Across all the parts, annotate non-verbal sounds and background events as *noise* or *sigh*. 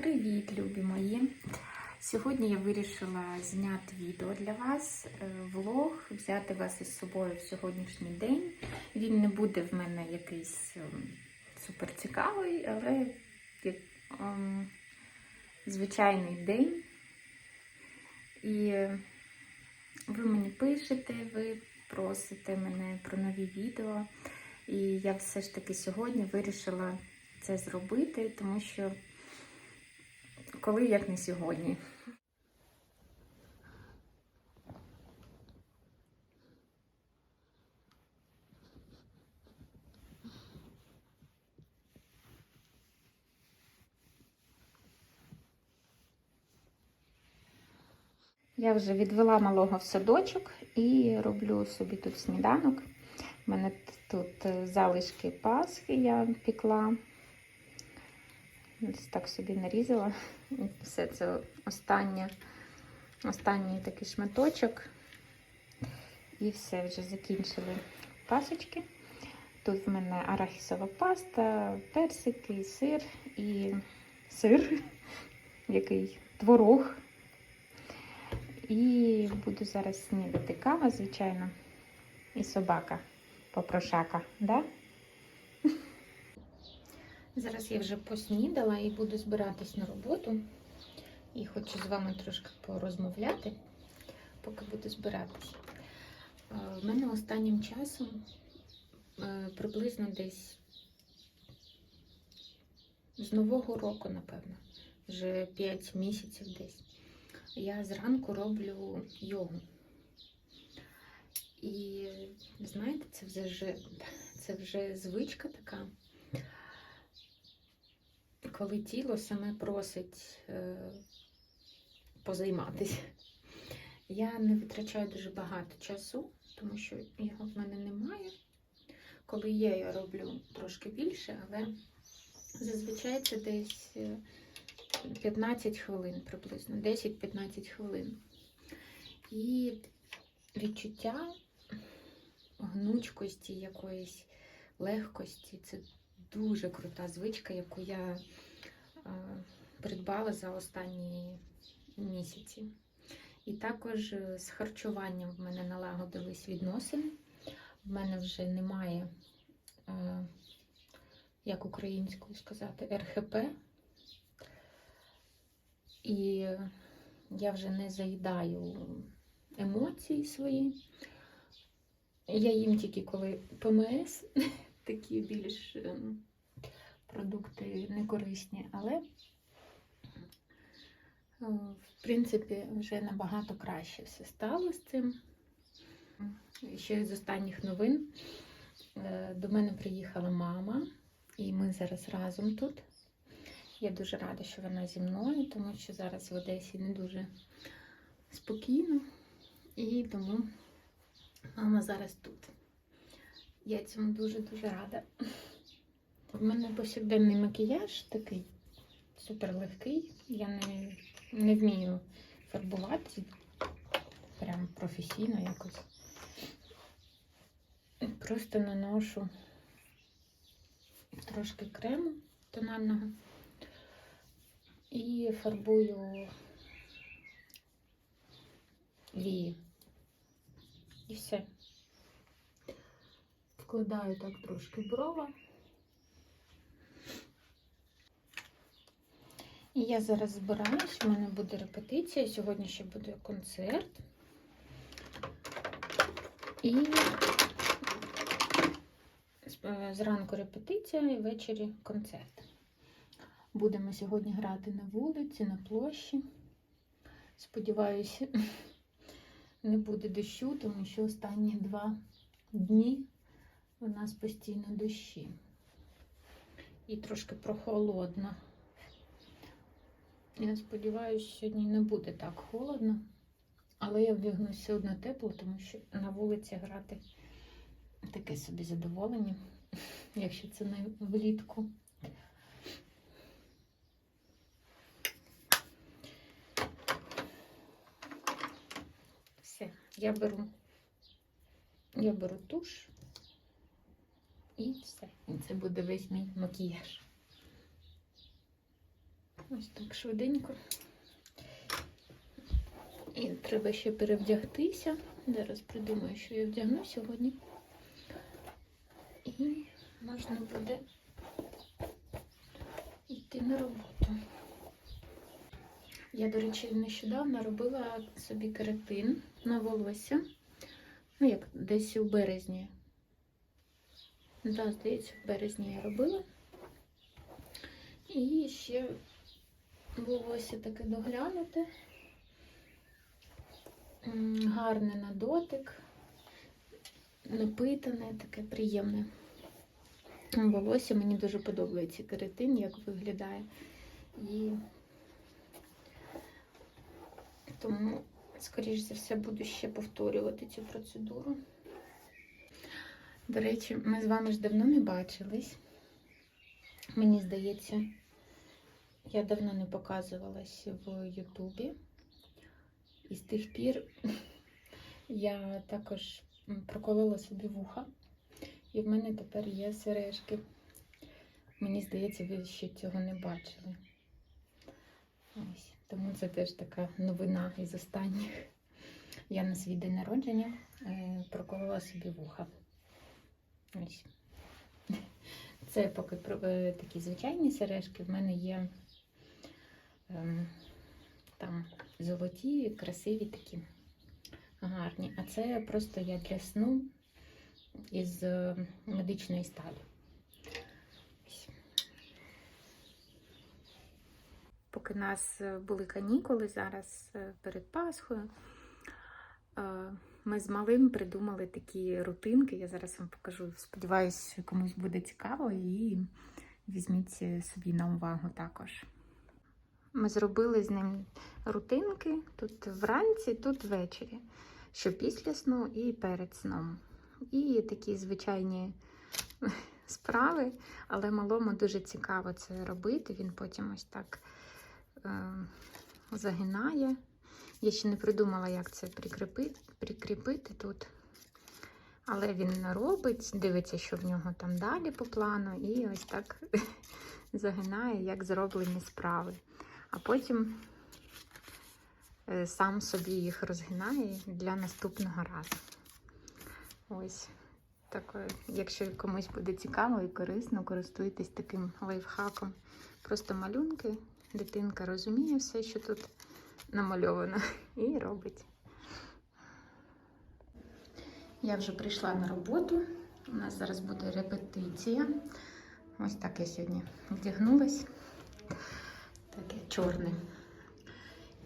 Привіт, любі мої! Сьогодні я вирішила зняти відео для вас, е, влог, взяти вас із собою в сьогоднішній день. Він не буде в мене якийсь ем, супер цікавий, але як, ем, звичайний день. І е, ви мені пишете, ви просите мене про нові відео. І я все ж таки сьогодні вирішила це зробити, тому що коли як не сьогодні. Я вже відвела малого в садочок і роблю собі тут сніданок. У мене тут е, залишки пасхи я пекла. Так собі нарізала. Все це останнє, останній такий шматочок. І все, вже закінчили пасочки. Тут в мене арахісова паста, персики, сир і сир, який творог. І буду зараз снідати кава, звичайно, і собака попрошака, да? Зараз я вже поснідала і буду збиратись на роботу. І хочу з вами трошки порозмовляти, поки буду збиратись. В мене останнім часом е, приблизно десь з Нового року, напевно, вже 5 місяців десь. Я зранку роблю йогу. І знаєте, це вже, це вже звичка така коли тіло саме просить е, позайматися. Я не витрачаю дуже багато часу, тому що його в мене немає. Коли є, я роблю трошки більше, але зазвичай це десь 15 хвилин приблизно, 10-15 хвилин. І відчуття гнучкості якоїсь легкості це дуже крута звичка, яку я придбала за останні місяці. І також з харчуванням в мене налагодились відносини. В мене вже немає, як українською сказати, РХП. І я вже не заїдаю емоції свої. Я їм тільки коли ПМС, *laughs* такі більш продукти некорисні, але, е, в принципі, вже набагато краще все стало з цим. Ще з останніх новин е, до мене приїхала мама, і ми зараз разом тут. Я дуже рада, що вона зі мною, тому що зараз в Одесі не дуже спокійно, і тому мама зараз тут. Я цьому дуже-дуже рада. У мене повсякденний макіяж такий супер легкий. Я не, не вмію фарбувати прям професійно якось. Просто наношу трошки крему тонального і фарбую вії. І все. Вкладаю так трошки брова. І я зараз збираюсь, в мене буде репетиція, сьогодні ще буде концерт. І зранку репетиція і ввечері концерт. Будемо сьогодні грати на вулиці, на площі. Сподіваюся, *laughs* не буде дощу, тому що останні два дні у нас постійно дощі. І трошки прохолодно. Я сподіваюся, сьогодні не буде так холодно, але я вдягну все одно тепло, тому що на вулиці грати таке собі задоволення, *laughs* якщо це не влітку. Все, я беру, я беру туш і все. І це буде весь мій макіяж. Ось так швиденько. І треба ще перевдягтися. Зараз придумаю, що я вдягну сьогодні. І можна буде йти на роботу. Я, до речі, нещодавно робила собі кератин на волосся. Ну, як десь у березні. Да, здається, в березні я робила. І ще волосся таке доглянуте. Гарне на дотик, напитане, таке приємне. Волосся мені дуже подобається кератин, як виглядає. І тому, скоріш за все, буду ще повторювати цю процедуру. До речі, ми з вами ж давно не бачились. Мені здається, я давно не показувалась в Ютубі. І з тих пір *laughs* я також проколола собі вуха. І в мене тепер є сережки. Мені здається, ви ще цього не бачили. Ось. Тому це теж така новина із останніх. Я на свій день народження е, проколола собі вуха. Ось. *laughs* Це поки е, такі звичайні сережки. В мене є там золоті, красиві такі гарні. А це просто я для сну із е, медичної сталі. Поки у нас е, були канікули зараз е, перед Пасхою, ми з малим придумали такі рутинки. Я зараз вам покажу. Сподіваюсь, комусь буде цікаво і візьміть собі на увагу також. Ми зробили з ним рутинки тут вранці, тут ввечері, що після сну і перед сном. І такі звичайні *laughs* справи, але малому дуже цікаво це робити. Він потім ось так е, загинає. Я ще не придумала, як це прикріпити, прикріпити тут. Але він робить, дивиться, що в нього там далі по плану, і ось так *laughs* загинає, як зроблені справи. А потім е, сам собі їх розгинає для наступного разу. Ось. Так, якщо комусь буде цікаво і корисно, користуйтесь таким лайфхаком. Просто малюнки, дитинка розуміє все, що тут намальовано, і робить. Я вже прийшла на роботу. У нас зараз буде репетиція. Ось так я сьогодні вдягнулась. Таке чорне.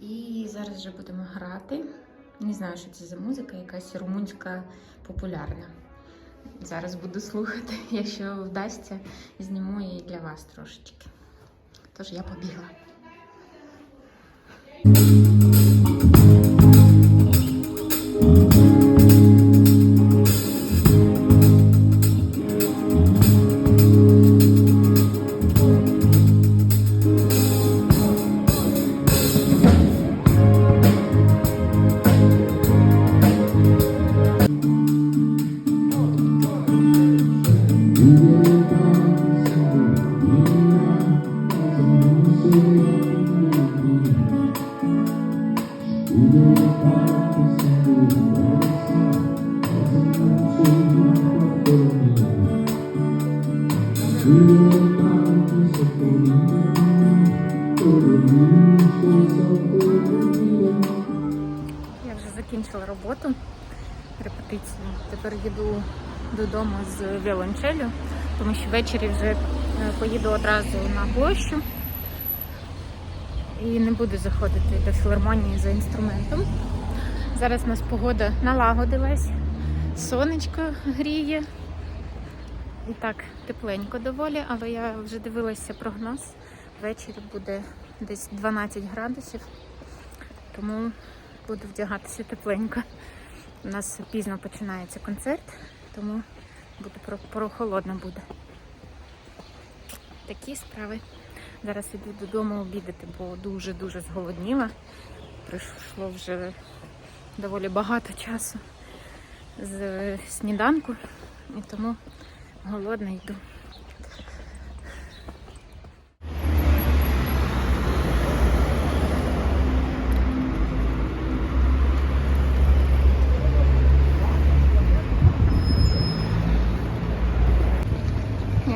І зараз вже будемо грати. Не знаю, що це за музика, якась румунська популярна. Зараз буду слухати. *laughs* Якщо вдасться, зніму її для вас трошечки. Тож я побігла. Закінчила роботу, репетицію. Тепер їду додому з віолончелю, тому що ввечері вже е, поїду одразу на площу і не буду заходити до філармонії за інструментом. Зараз у нас погода налагодилась, сонечко гріє. І так, тепленько доволі, але я вже дивилася прогноз. Ввечері буде десь 12 градусів, тому буду вдягатися тепленько. У нас пізно починається концерт, тому буде про- прохолодно буде. Такі справи. Зараз іду додому обідати, бо дуже-дуже зголодніла. Прийшло вже доволі багато часу з сніданку, і тому голодна йду.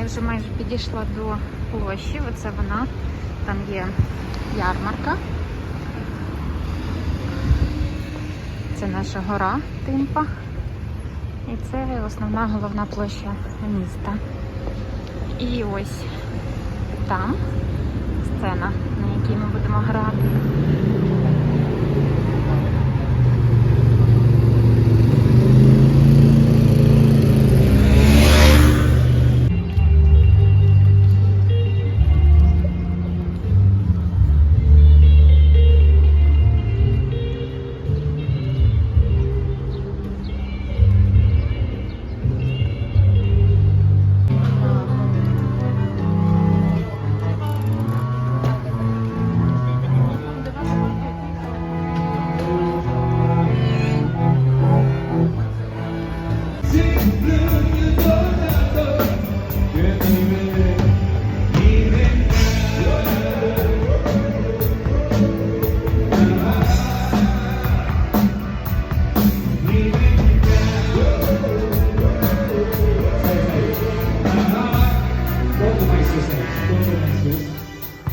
Вже майже підійшла до площі. Оце вона. Там є ярмарка. Це наша гора Тимпа. І це основна головна площа міста. І ось там сцена, на якій ми будемо грати.